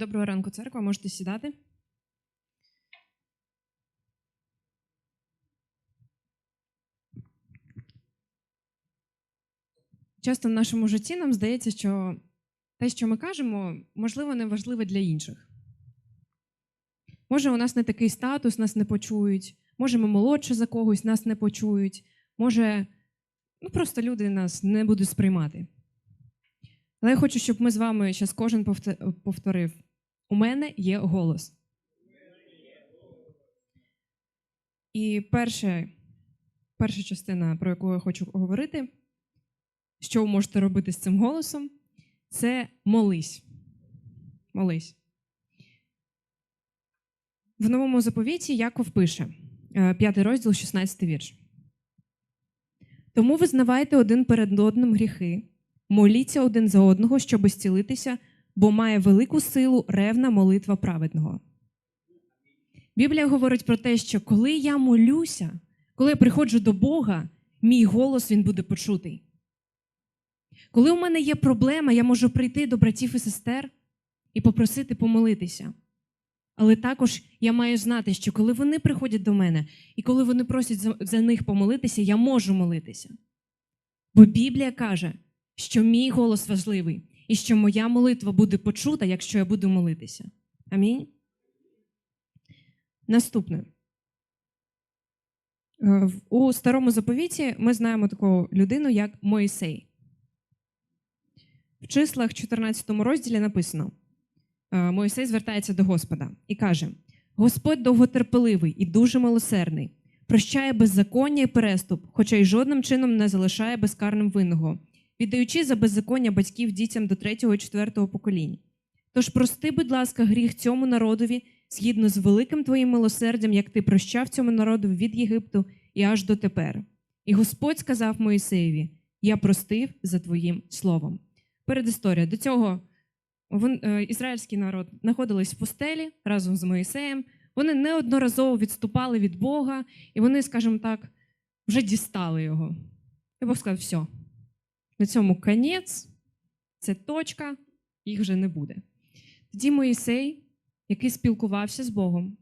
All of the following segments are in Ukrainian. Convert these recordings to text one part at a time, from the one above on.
Доброго ранку, церква. Можете сідати. Часто в нашому житті нам здається, що те, що ми кажемо, можливо, не важливе для інших. Може, у нас не такий статус, нас не почують, може, ми молодше за когось, нас не почують, може, ну просто люди нас не будуть сприймати. Але я хочу, щоб ми з вами зараз кожен повторив: у мене є голос. І перше, перша частина, про яку я хочу говорити, що ви можете робити з цим голосом, це молись. Молись. В новому заповіті Яков пише, е, п'ятий розділ, 16 вірш. Тому визнавайте один перед одним гріхи, моліться один за одного, щоб зцілитися, бо має велику силу ревна молитва праведного. Біблія говорить про те, що коли я молюся, коли я приходжу до Бога, мій голос він буде почутий. Коли у мене є проблема, я можу прийти до братів і сестер і попросити помолитися. Але також я маю знати, що коли вони приходять до мене і коли вони просять за, них помолитися, я можу молитися. Бо Біблія каже, що мій голос важливий і що моя молитва буде почута, якщо я буду молитися. Амінь. Наступне. Е, У старому заповіті ми знаємо таку людину, як Моїсей. В числах 14 розділі написано: е, Моїсей звертається до Господа і каже: Господь довготерпеливий і дуже милосердний, прощає беззаконня і переступ, хоча й жодним чином не залишає безкарним винного, віддаючи за беззаконня батьків дітям до третього і четвертого поколінь. Тож прости, будь ласка, гріх цьому народові згідно з великим твоїм милосердям, як ти прощав цьому народу від Єгипту і аж дотепер. І Господь сказав Моїсеєві: Я простив за твоїм словом. Передісторія. До цього е, ізраїльський народ знаходились в пустелі разом з Моїсеєм. Вони неодноразово відступали від Бога, і вони, скажімо так, вже дістали його. І Бог сказав: все, на цьому конець, це точка, їх вже не буде. Тоді Моїсей, який спілкувався з Богом,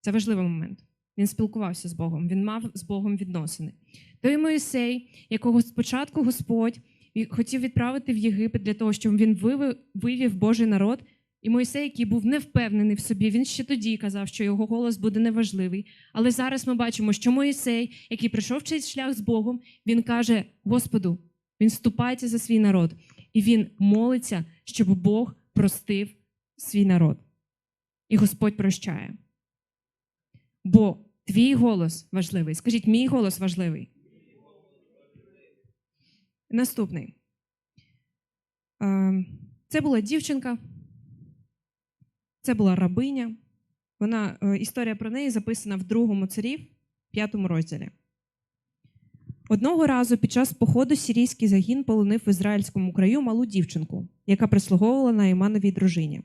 це важливий момент. Він спілкувався з Богом, він мав з Богом відносини. Той Моїсей, якого спочатку Господь хотів відправити в Єгипет для того, щоб він вивів, Божий народ. І Мойсей, який був невпевнений в собі, він ще тоді казав, що його голос буде неважливий. Але зараз ми бачимо, що Моїсей, який пройшов цей шлях з Богом, він каже: Господу, він ступається за свій народ, і він молиться, щоб Бог простив свій народ. І Господь прощає. Бо твій голос важливий. Скажіть, мій голос важливий. Наступний. Е, Це була дівчинка, це була рабиня. Вона, е, історія про неї записана в другому царів, п'ятому розділі. Одного разу під час походу сирійський загін полонив в ізраїльському краю малу дівчинку, яка прислуговувала на Імановій дружині.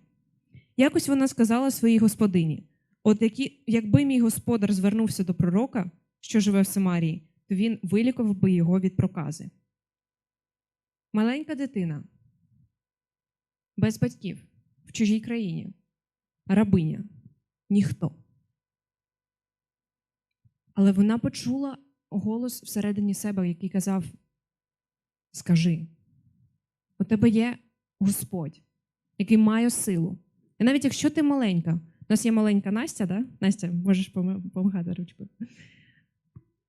Якось вона сказала своїй господині: От які, якби мій господар звернувся до пророка, що живе в Самарії, то він вилікував би його від прокази. Маленька дитина без батьків в чужій країні, рабиня, ніхто. Але вона почула голос всередині себе, який казав: Скажи, у тебе є Господь, який має силу. І навіть якщо ти маленька, у нас є маленька Настя, да? Настя, можеш допомагати ручкою.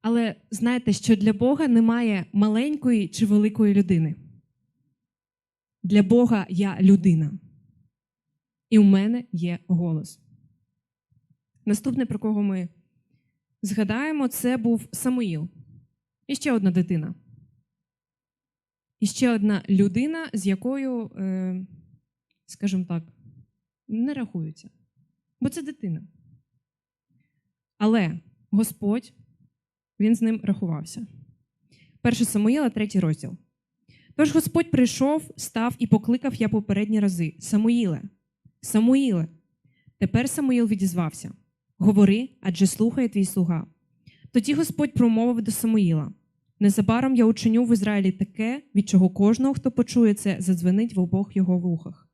Але знаєте, що для Бога немає маленької чи великої людини. Для Бога я людина. І у мене є голос. Наступне, про кого ми згадаємо, це був Самуїл. І ще одна дитина. І ще одна людина, з якою, е, скажімо так, не рахуються. Бо це дитина. Але Господь, він з ним рахувався. Перше Самуїла, третій розділ. Тож Господь прийшов, став і покликав я попередні рази: Самуїле, Самуїле. Тепер Самуїл відізвався: Говори, адже слухає твій слуга. Тоді Господь промовив до Самуїла: Незабаром я учиню в Ізраїлі таке, від чого кожного, хто почує це, задзвенить в обох його вухах.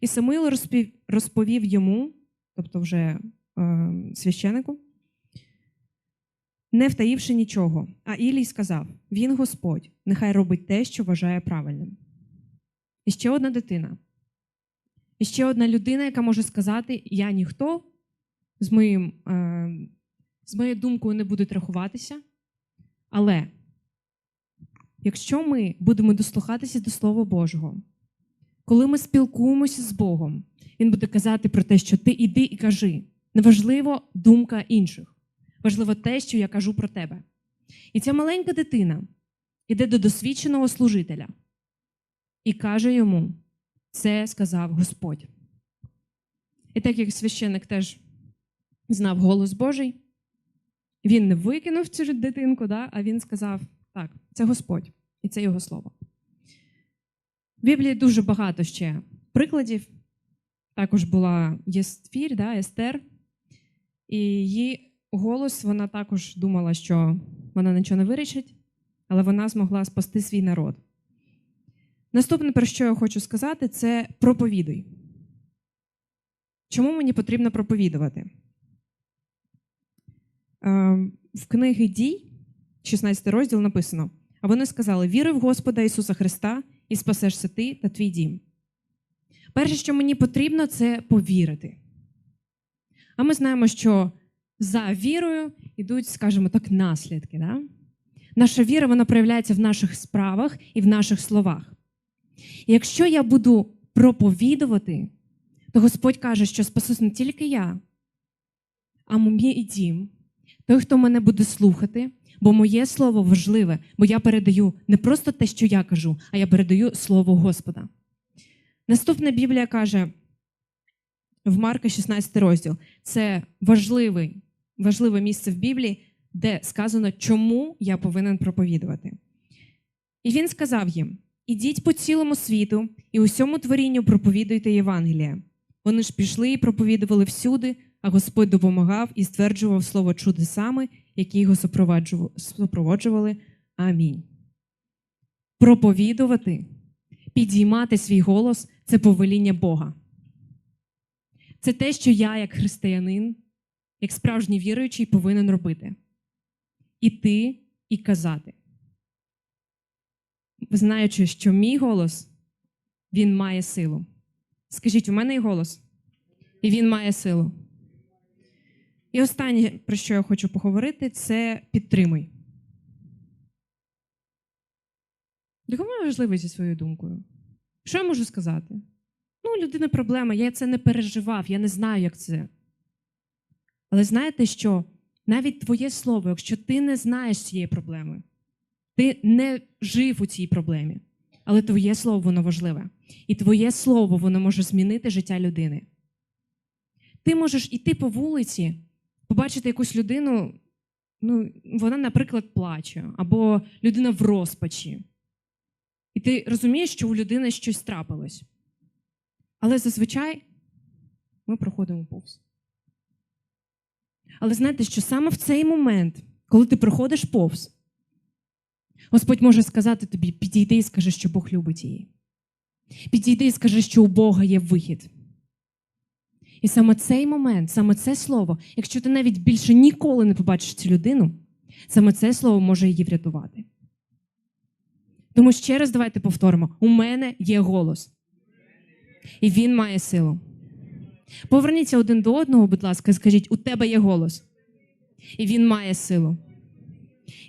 І Самуїл розпів, розповів йому, тобто вже е, священику, не втаївши нічого. А Ілій сказав: Він Господь, нехай робить те, що вважає правильним. І ще одна дитина. І ще одна людина, яка може сказати: Я ніхто з моїм, е, з моєю думкою не будуть рахуватися. Але якщо ми будемо дослухатися до Слова Божого, коли ми спілкуємося з Богом, Він буде казати про те, що ти іди і кажи. Неважливо думка інших, важливо те, що я кажу про тебе. І ця маленька дитина іде до досвідченого служителя і каже йому: це сказав Господь. І так як священник теж знав голос Божий, він не викинув цю дитинку, да, а він сказав: так, це Господь, і це його слово. В Біблії дуже багато ще прикладів. Також була Єстфір, да, Естер, і її голос вона також думала, що вона нічого не вирішить, але вона змогла спасти свій народ. Наступне, про що я хочу сказати, це проповідуй. Чому мені потрібно проповідувати? Е, В книги дій, 16 розділ, написано: а вони сказали: Віруй в Господа Ісуса Христа і спасешся ти та твій дім. Перше, що мені потрібно, це повірити. А ми знаємо, що за вірою йдуть, скажімо так, наслідки. Да? Наша віра вона проявляється в наших справах і в наших словах. І якщо я буду проповідувати, то Господь каже, що спасусь не тільки я, а мій дім, той, хто мене буде слухати, бо моє слово важливе, бо я передаю не просто те, що я кажу, а я передаю слово Господа. Наступна Біблія каже в Марка 16 розділ: це важливий, важливе місце в Біблії, де сказано, чому я повинен проповідувати. І він сказав їм: Ідіть по цілому світу і усьому творінню проповідуйте Євангелія. Вони ж пішли і проповідували всюди, а Господь допомагав і стверджував слово чудесами, які його супроводжували. Амінь. Проповідувати, підіймати свій голос це повеління Бога. Це те, що я, як християнин, як справжній віруючий, повинен робити. Іти і казати. Знаючи, що мій голос, він має силу. Скажіть, у мене є голос, і він має силу. І останнє, про що я хочу поговорити, це підтримуй. Допомагай важливо зі своєю думкою. Що я можу сказати? Ну, людина проблема, я це не переживав, я не знаю, як це. Але знаєте, що навіть твоє слово, якщо ти не знаєш цієї проблеми, ти не жив у цій проблемі, але твоє слово воно важливе. І твоє слово воно може змінити життя людини. Ти можеш іти по вулиці, побачити якусь людину, ну, вона, наприклад, плаче, або людина в розпачі. І ти розумієш, що у людини щось трапилось. Але зазвичай ми проходимо повз. Але знаєте, що саме в цей момент, коли ти проходиш повз, Господь може сказати тобі: підійди і скажи, що Бог любить її. Підійди і скажи, що у Бога є вихід. І саме цей момент, саме це слово, якщо ти навіть більше ніколи не побачиш цю людину, саме це слово може її врятувати. Тому ще раз давайте повторимо: у мене є голос. І він має силу. Поверніться один до одного, будь ласка, і скажіть, у тебе є голос. І він має силу.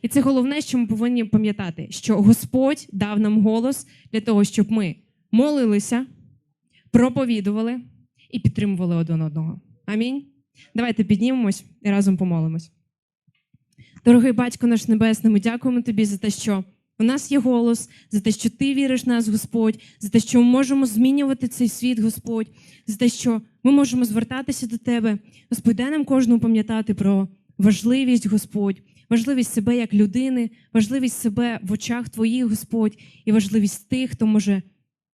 І це головне, що ми повинні пам'ятати, що Господь дав нам голос для того, щоб ми молилися, проповідували і підтримували один одного. Амінь. Давайте піднімемось і разом помолимось. Дорогий батько наш Небесний, ми дякуємо тобі за те, що у нас є голос, за те, що ти віриш в нас, Господь, за те, що ми можемо змінювати цей світ, Господь, за те, що ми можемо звертатися до Тебе. Господь, дай нам кожному пам'ятати про важливість, Господь, важливість себе як людини, важливість себе в очах Твоїх, Господь, і важливість тих, хто може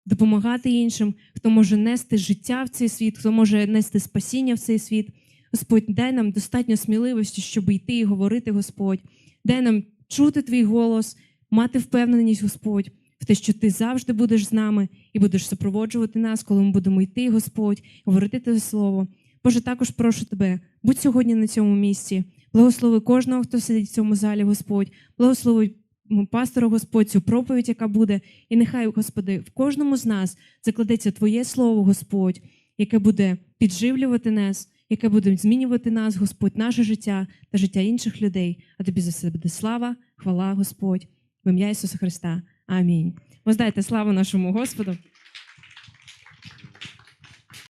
допомагати іншим, хто може нести життя в цей світ, хто може нести спасіння в цей світ. Господь, дай нам достатньо сміливості, щоб йти і говорити, Господь. Дай нам чути Твій голос, мати впевненість, Господь, в те, що ти завжди будеш з нами і будеш супроводжувати нас, коли ми будемо йти, Господь, говорити Твоє слово. Боже, також прошу тебе, будь сьогодні на цьому місці. Благослови кожного, хто сидить в цьому залі, Господь. Благослови м, пастора, Господь, цю проповідь, яка буде. І нехай, Господи, в кожному з нас закладеться Твоє слово, Господь, яке буде підживлювати нас, яке буде змінювати нас, Господь, наше життя та життя інших людей. А тобі за все буде слава, хвала, Господь, в ім'я Ісуса Христа. Амінь. Воздайте славу нашому Господу.